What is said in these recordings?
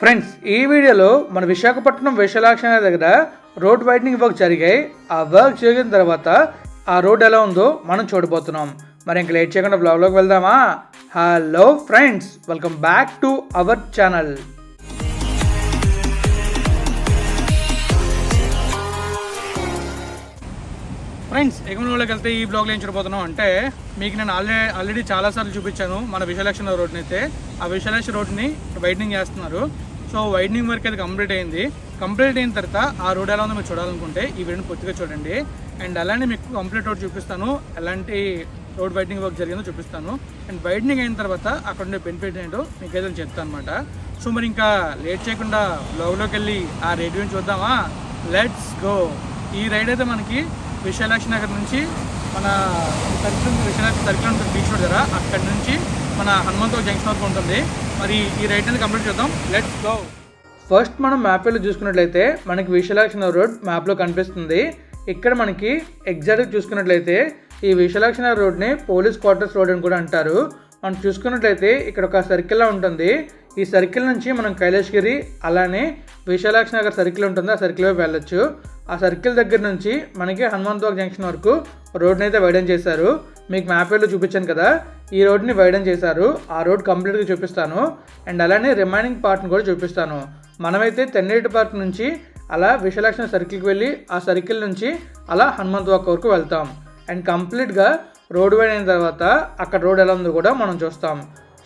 Friends ఈ వీడియోలో మన విశాఖపట్నం విశాలాక్షణ దగ్గర రోడ్ వైడనింగ్ వర్క్ జరిగాయి. ఆ వర్క్ జరిగిన తర్వాత ఆ రోడ్ ఎలా ఉందో మనం చూడబోతున్నాం. మరి ఇంక లేట్ చేయకుండా బ్లాగ్లోకి వెళ్దామా? Hello friends welcome back to our channel friends ఎగమలోకి వెళ్తే ఈ బ్లాగ్లో ఏం చూడబోతున్నాం అంటే మీకు నేను ఆల్రెడీ ఆల్రెడీ చాలాసార్లు చూపించాను మన విశాలక్ష్మి రోడ్ని అయితే. ఆ విశాలక్ష్మి రోడ్ని వైడనింగ్ చేస్తున్నారు. సో వైడనింగ్ వర్క్ అయితే కంప్లీట్ అయింది. కంప్లీట్ అయిన తర్వాత ఆ రోడ్ ఎలా ఉందో మీరు చూడాలనుకుంటే ఈ వీడియోని పూర్తిగా చూడండి. అండ్ అలానే మీకు కంప్లీట్ రోడ్ చూపిస్తాను. ఎలాంటి రోడ్ వైడనింగ్ వర్క్ జరిగిందో చూపిస్తాను. అండ్ వైడనింగ్ అయిన తర్వాత అక్కడ ఉండే బెనిఫిట్ ఏంటో మీకు ఏదైనా చెప్తాను అనమాట సో మరి ఇంకా లేట్ చేయకుండా బ్లాగ్లోకి వెళ్ళి ఆ రేడియోని చూద్దామా? లెట్స్ గో ఈ రైడ్ అయితే మనకి విశాలాక్షి నగర్ నుంచి మన సర్కిల్ విశాలాక్షి సర్కిల్ ఉంటుంది బీచ్ దగ్గర అక్కడి నుంచి మన హనుమంతో జంక్షన్ వరకు ఉంటుంది. మరి ఈ రైడ్ అనేది కంప్లీట్ చేద్దాం. లెట్స్ గో ఫస్ట్ మనం మ్యాప్లో చూసుకున్నట్లయితే మనకి విశాలాక్షణ నగర్ రోడ్ మ్యాప్లో కనిపిస్తుంది. ఇక్కడ మనకి ఎగ్జాక్ట్గా చూసుకున్నట్లయితే ఈ విశాలాక్షణ నగర్ రోడ్ని పోలీస్ క్వార్టర్స్ రోడ్ అని కూడా అంటారు. మనం చూసుకున్నట్లయితే ఇక్కడ ఒక సర్కిల్లా ఉంటుంది. ఈ సర్కిల్ నుంచి మనం కైలాష్గిరి అలానే విశాలాక్షి నగర్ సర్కిల్ ఉంటుంది. ఆ సర్కిల్ వైపు వెళ్ళొచ్చు. ఆ సర్కిల్ దగ్గర నుంచి మనకి హనుమంతవాగ్ జంక్షన్ వరకు రోడ్ని అయితే వైడన్ చేశారు. మీకు మ్యాప్లో చూపించాను కదా. ఈ రోడ్ని వైడన్ చేశారు. ఆ రోడ్ కంప్లీట్గా చూపిస్తాను. అండ్ అలానే రిమైనింగ్ పార్ట్ని కూడా చూపిస్తాను. మనమైతే తెన్నేటి పార్క్ నుంచి అలా విశాలాక్షి సర్కిల్కి వెళ్ళి ఆ సర్కిల్ నుంచి అలా హనుమంత్ వాక్ వరకు వెళ్తాం. అండ్ కంప్లీట్గా రోడ్ వైడ్ అయిన తర్వాత అక్కడ రోడ్ ఎలా ఉందో కూడా మనం చూస్తాం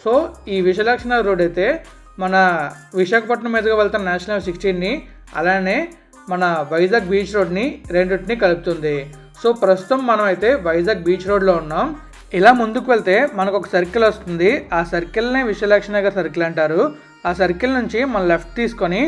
సో ఈ విశాలాక్షి నగర్ రోడ్ అయితే మన విశాఖపట్నం మీదుగా వెళ్తున్న నేషనల్ సిక్స్టీన్ని అలానే మన వైజాగ్ బీచ్ రోడ్ని రెండింటిని కలుపుతుంది. సో ప్రస్తుతం మనం అయితే వైజాగ్ బీచ్ రోడ్లో ఉన్నాం. ఇలా ముందుకు వెళ్తే మనకు ఒక సర్కిల్ వస్తుంది. ఆ సర్కిల్నే విశాలాక్షి నగర్ సర్కిల్ అంటారు. ఆ సర్కిల్ నుంచి మనం లెఫ్ట్ తీసుకొని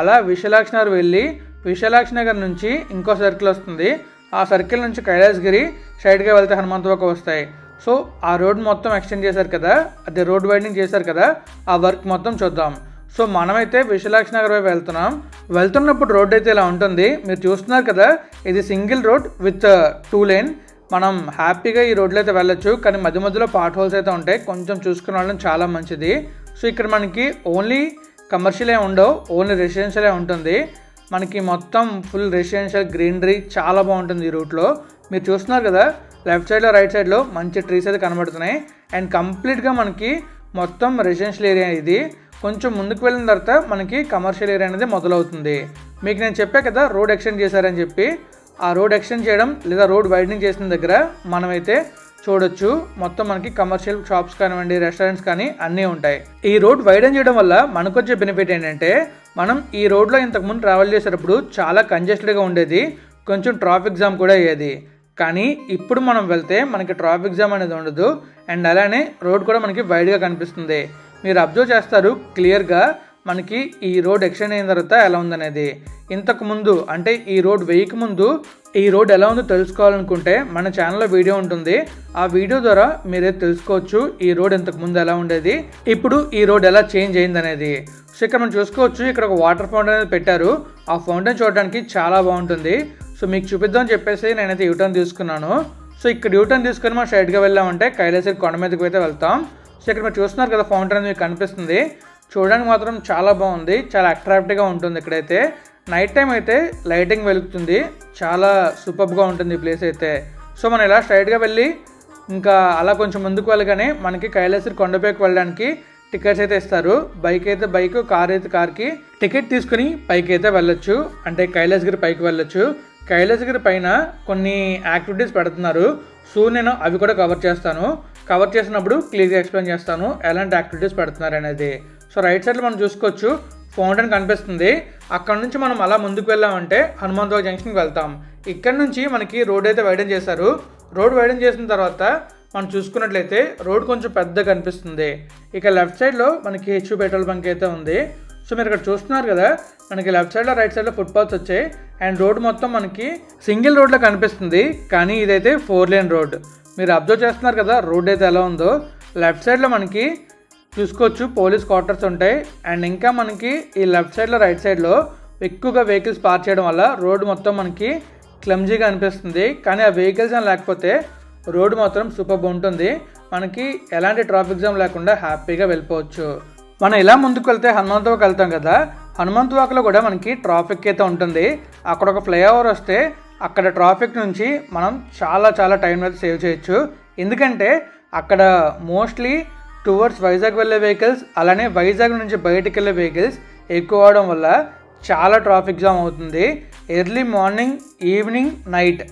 అలా విశాలాక్షి నగర్ వెళ్ళి విశాలాక్షి నగర్ నుంచి ఇంకో సర్కిల్ వస్తుంది. ఆ సర్కిల్ నుంచి కైలాసగిరి స్ట్రైట్గా వెళ్తే హనుమంతవాక వస్తాయి. సో ఆ రోడ్ మొత్తం ఎక్స్టెండ్ చేశారు కదా అదే రోడ్ వైడింగ్ చేశారు కదా ఆ వర్క్ మొత్తం చూద్దాం. సో మనమైతే విశాలాక్షి నగర్ వైపు వెళ్తున్నాం. వెళ్తున్నప్పుడు రోడ్ అయితే ఇలా ఉంటుంది. మీరు చూస్తున్నారు కదా ఇది single road with two lane. మనం హ్యాపీగా ఈ రోడ్లో అయితే వెళ్ళొచ్చు కానీ మధ్య మధ్యలో పార్ట్ హోల్స్ అయితే ఉంటాయి. కొంచెం చూసుకుని వెళ్ళడం చాలా మంచిది. సో ఇక్కడ మనకి ఓన్లీ కమర్షియలే ఉండవు ఓన్లీ రెసిడెన్షియలే ఉంటుంది. మనకి మొత్తం ఫుల్ రెసిడెన్షియల్ గ్రీనరీ చాలా బాగుంటుంది ఈ రూట్లో. మీరు చూస్తున్నారు కదా లెఫ్ట్ సైడ్లో రైట్ సైడ్లో మంచి ట్రీస్ అయితే కనబడుతున్నాయి. అండ్ కంప్లీట్గా మనకి మొత్తం రెసిడెన్షియల్ ఏరియా ఇది. కొంచెం ముందుకు వెళ్ళిన తర్వాత మనకి కమర్షియల్ ఏరియా అనేది మొదలవుతుంది. మీకు నేను చెప్పా కదా రోడ్ ఎక్స్టెండ్ చేశారని చెప్పి. ఆ రోడ్ ఎక్స్టెండ్ చేయడం లేదా రోడ్ వైడనింగ్ చేసిన దగ్గర మనమైతే చూడొచ్చు. మొత్తం మనకి కమర్షియల్ షాప్స్ కానివ్వండి రెస్టారెంట్స్ కానీ అన్నీ ఉంటాయి. ఈ రోడ్ వైడన్ చేయడం వల్ల మనకు వచ్చే బెనిఫిట్ ఏంటంటే మనం ఈ రోడ్లో ఇంతకుముందు ట్రావెల్ చేసేటప్పుడు చాలా కంజెస్టెడ్గా ఉండేది. కొంచెం ట్రాఫిక్ జామ్ కూడా అయ్యేది. కానీ ఇప్పుడు మనం వెళ్తే మనకి ట్రాఫిక్ జామ్ అనేది ఉండదు. అండ్ అలానే రోడ్ కూడా మనకి వైడ్గా కనిపిస్తుంది. మీరు అబ్జర్వ్ చేస్తారు క్లియర్గా మనకి ఈ రోడ్ ఎక్స్టెండ్ అయిన తర్వాత ఎలా ఉందనేది. ఇంతకు ముందు అంటే ఈ రోడ్ వేయక ముందు ఈ రోడ్ ఎలా ఉందో తెలుసుకోవాలనుకుంటే మన ఛానల్లో వీడియో ఉంటుంది. ఆ వీడియో ద్వారా మీరే తెలుసుకోవచ్చు ఈ రోడ్ ఇంతకు ముందు ఎలా ఉండేది ఇప్పుడు ఈ రోడ్ ఎలా చేంజ్ అయింది అనేది సో ఇక్కడ మనం చూసుకోవచ్చు ఇక్కడ ఒక వాటర్ ఫౌంటైన్ అనేది పెట్టారు. ఆ ఫౌంటైన్ చూడడానికి చాలా బాగుంటుంది. సో మీకు చూపిద్దామని చెప్పేసి నేనైతే యూటర్న్ తీసుకున్నాను. సో ఇక్కడ యూటర్న్ తీసుకొని మనం స్ట్రైట్గా వెళ్ళామంటే కైలాసరి కొండ మీదకి అయితే వెళ్తాం. సో ఇక్కడ మీరు చూస్తున్నారు కదా ఫౌంటైన్ మీకు కనిపిస్తుంది. చూడడానికి మాత్రం చాలా బాగుంది. చాలా అట్రాక్టివ్గా ఉంటుంది ఇక్కడైతే. నైట్ టైం అయితే లైటింగ్ వెలుగుతుంది. చాలా సూపర్గా ఉంటుంది ఈ ప్లేస్ అయితే. సో మనం ఇలా స్ట్రైట్గా వెళ్ళి ఇంకా అలా కొంచెం ముందుకు వెళ్ళగానే మనకి కైలాసరి కొండపైకి వెళ్ళడానికి టికెట్స్ అయితే ఇస్తారు. బైక్ అయితే బైక్ కార్ అయితే కార్కి టికెట్ తీసుకుని పైకి అయితే వెళ్ళొచ్చు. అంటే కైలాసగిరి పైకి వెళ్ళొచ్చు. కైలాసగిరి పైన కొన్ని యాక్టివిటీస్ పెడుతున్నారు. సో నేను అవి కూడా కవర్ చేస్తాను. కవర్ చేసినప్పుడు క్లియర్గా ఎక్స్ప్లెయిన్ చేస్తాను. ఎలాంటి యాక్టివిటీస్ పెడుతున్నారు అనేది. సో రైట్ సైడ్లో మనం చూసుకోవచ్చు ఫౌంటైన్ కనిపిస్తుంది. అక్కడ నుంచి మనం అలా ముందుకు వెళ్ళామంటే హనుమంతవాగ్ జంక్షన్కి వెళ్తాం. ఇక్కడ నుంచి మనకి రోడ్ అయితే వైడెన్ చేశారు. రోడ్ వైడెన్ చేసిన తర్వాత మనం చూసుకున్నట్లయితే రోడ్ కొంచెం పెద్దగా కనిపిస్తుంది. ఇక లెఫ్ట్ సైడ్లో మనకి హెచ్యూ పెట్రోల్ బంక్ అయితే ఉంది. సో మీరు ఇక్కడ చూస్తున్నారు కదా మనకి లెఫ్ట్ సైడ్లో రైట్ సైడ్లో ఫుట్పాత్స్ వచ్చాయి. అండ్ రోడ్ మొత్తం మనకి సింగిల్ రోడ్లో కనిపిస్తుంది. కానీ ఇదైతే ఫోర్ లేన్ రోడ్. మీరు అబ్జర్వ్ చేస్తున్నారు కదా రోడ్ అయితే ఎలా ఉందో. లెఫ్ట్ సైడ్లో మనకి చూసుకోవచ్చు పోలీస్ క్వార్టర్స్ ఉంటాయి. అండ్ ఇంకా మనకి ఈ లెఫ్ట్ సైడ్లో రైట్ సైడ్లో ఎక్కువగా వెహికల్స్ పార్క్ చేయడం వల్ల రోడ్డు మొత్తం మనకి క్లమ్జీగా అనిపిస్తుంది. కానీ ఆ వెహికల్స్ అని లేకపోతే రోడ్డు మాత్రం సూపర్ ఉంటుంది. మనకి ఎలాంటి ట్రాఫిక్ జామ్ లేకుండా హ్యాపీగా వెళ్ళిపోవచ్చు. మనం ఇలా ముందుకు వెళ్తే హనుమంతవాక్ వెళ్తాం కదా హనుమంత్ వాక్లో కూడా మనకి ట్రాఫిక్ అయితే ఉంటుంది. అక్కడ ఒక ఫ్లైఓవర్ వస్తే అక్కడ ట్రాఫిక్ నుంచి మనం చాలా చాలా టైం అయితే సేవ్ చేయొచ్చు. ఎందుకంటే అక్కడ మోస్ట్లీ టువర్డ్స్ వైజాగ్ వెళ్ళే వెహికల్స్ అలానే వైజాగ్ నుంచి బయటకు వెళ్ళే వెహికల్స్ ఎక్కువ అవడం వల్ల చాలా ట్రాఫిక్ జామ్ అవుతుంది. ఎర్లీ మార్నింగ్ ఈవినింగ్ నైట్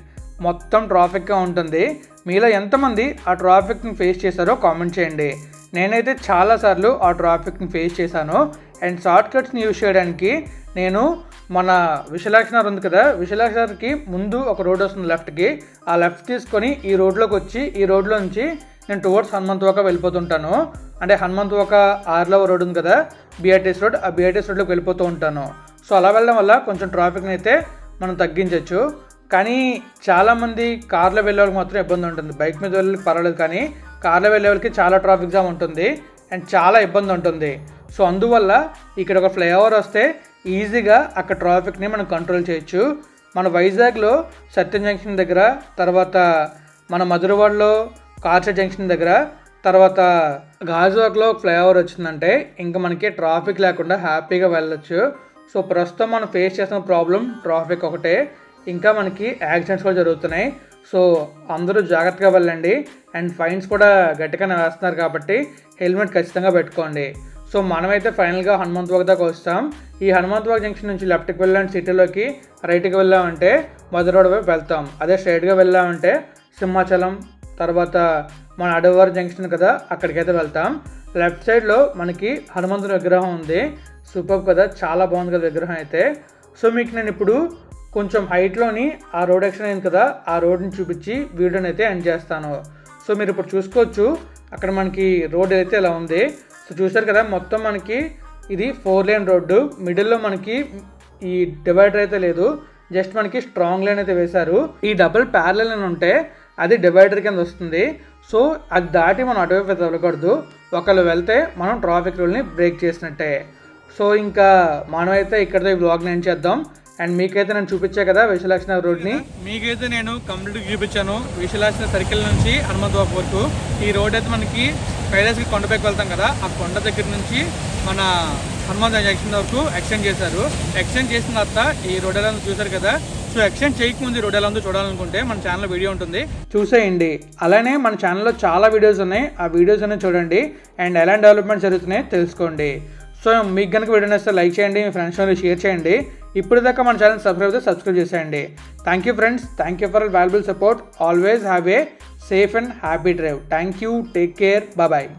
మొత్తం ట్రాఫిక్గా ఉంటుంది. మీలో ఎంతమంది ఆ ట్రాఫిక్ని ఫేస్ చేశారో కామెంట్ చేయండి. నేనైతే చాలాసార్లు ఆ ట్రాఫిక్ని ఫేస్ చేశాను. అండ్ షార్ట్ కట్స్ని యూజ్ చేయడానికి నేను మన విశాలాక్షనగర్ ఉంది కదా విశాలాక్షణకి ముందు ఒక రోడ్ వస్తుంది లెఫ్ట్కి ఆ లెఫ్ట్ తీసుకొని ఈ రోడ్లోకి వచ్చి ఈ రోడ్లో నుంచి నేను టువర్డ్స్ హనుమంత్ వాక వెళ్ళిపోతుంటాను. అంటే హనుమంత్ వాక ఆర్లో రోడ్ ఉంది కదా బీఆర్టీఎస్ రోడ్ ఆ బీఆర్టీఎస్ రోడ్లోకి వెళ్ళిపోతూ ఉంటాను. సో అలా వెళ్ళడం వల్ల కొంచెం ట్రాఫిక్ని అయితే మనం తగ్గించవచ్చు కానీ చాలామంది కార్లో వెళ్ళే వాళ్ళకి మాత్రం ఇబ్బంది ఉంటుంది. బైక్ మీద వెళ్ళి పర్వాలేదు కానీ కార్లో వెళ్ళే వాళ్ళకి చాలా ట్రాఫిక్ జామ్ ఉంటుంది అండ్ చాలా ఇబ్బంది ఉంటుంది. సో అందువల్ల ఇక్కడ ఒక ఫ్లైఓవర్ వస్తే ఈజీగా అక్కడ ట్రాఫిక్ని మనం కంట్రోల్ చేయొచ్చు. మన వైజాగ్లో సత్యం జంక్షన్ దగ్గర తర్వాత మన మధురవాడలో కార్చర్ జంక్షన్ దగ్గర. తర్వాత గాజువాక్లో ఫ్లైఓవర్ వచ్చిందంటే ఇంకా మనకి ట్రాఫిక్ లేకుండా హ్యాపీగా వెళ్ళొచ్చు. సో ప్రస్తుతం మనం ఫేస్ చేస్తున్న ప్రాబ్లం ట్రాఫిక్ ఒకటే. ఇంకా మనకి యాక్సిడెంట్స్ కూడా జరుగుతున్నాయి. సో అందరూ జాగ్రత్తగా వెళ్ళండి. అండ్ ఫైన్స్ కూడా గట్టిగానే వేస్తున్నారు కాబట్టి హెల్మెట్ ఖచ్చితంగా పెట్టుకోండి. సో మనమైతే ఫైనల్గా హనుమంత్ దాకా వస్తాం. ఈ హనుమంత్ జంక్షన్ నుంచి లెఫ్ట్కి వెళ్ళాం సిటీలోకి. రైట్కి వెళ్ళామంటే మధురోడ్ వైపు వెళ్తాం. అదే స్ట్రైట్గా వెళ్ళామంటే సింహాచలం తర్వాత మన అడవర్ జంక్షన్ కదా అక్కడికైతే వెళ్తాం. లెఫ్ట్ సైడ్లో మనకి హనుమంతుని విగ్రహం ఉంది. సూపర్ కదా చాలా బాగుంది కదా విగ్రహం అయితే. సో మీకు నేను ఇప్పుడు కొంచెం హైట్లోని ఆ రోడ్ యాక్షన్ అయింది కదా ఆ రోడ్ని చూపించి వీడియోని అయితే ఎండ్ చేస్తాను. సో మీరు ఇప్పుడు చూసుకోవచ్చు అక్కడ మనకి రోడ్ అయితే ఇలా ఉంది. సో చూసారు కదా మొత్తం మనకి ఇది ఫోర్ లేన్ రోడ్డు. మిడిల్లో మనకి ఈ డివైడర్ అయితే లేదు. జస్ట్ మనకి స్ట్రాంగ్ లైన్ అయితే వేశారు. ఈ డబుల్ ప్యారల్ అని ఉంటే అది డివైడర్ కింద వస్తుంది. సో అది దాటి మనం అటువైపు వెళ్ళకూడదు. ఒకళ్ళు వెళ్తే మనం ట్రాఫిక్ రూల్ని బ్రేక్ చేసినట్టే. సో ఇంకా మనం అయితే ఇక్కడితో ఈ బ్లాగ్ నేను చేద్దాం. అండ్ మీకైతే నేను చూపించా కదా విశాలాక్షణ రోడ్ని. మీకైతే నేను కంప్లీట్గా చూపించాను విశాలాక్షణ సర్కిల్ నుంచి హనుమంతవాపు వరకు. ఈ రోడ్ అయితే మనకి కైలాసకి కొండపైకి వెళ్తాం కదా ఆ కొండ దగ్గర నుంచి మన హనుమంత జంక్షన్ వరకు ఎక్స్టెండ్ చేశారు. ఎక్స్టెండ్ చేసిన తర్వాత ఈ రోడ్ ఎలా చూశారు కదా సో ఎక్స్టెండ్ చేయకముందు ఈ రోడ్ ఎలా ఉందో చూడాలనుకుంటే మన ఛానల్ వీడియో ఉంటుంది. చూసేయండి. అలానే మన ఛానల్లో చాలా వీడియోస్ ఉన్నాయి. ఆ వీడియోస్ అనేవి చూడండి. అండ్ ఎలాంటి డెవలప్మెంట్ జరుగుతున్నాయి తెలుసుకోండి. సో మీకు కనుక వీడియో నచ్చితే లైక్ చేయండి. మీ ఫ్రెండ్స్ షేర్ చేయండి. ఇప్పుడు దాకా మన ఛానల్ సబ్స్క్రైబ్ అయితే సబ్స్క్రైబ్ చేసేయండి. Thank you friends thank you for valuable support always have a safe and happy drive thank you take care bye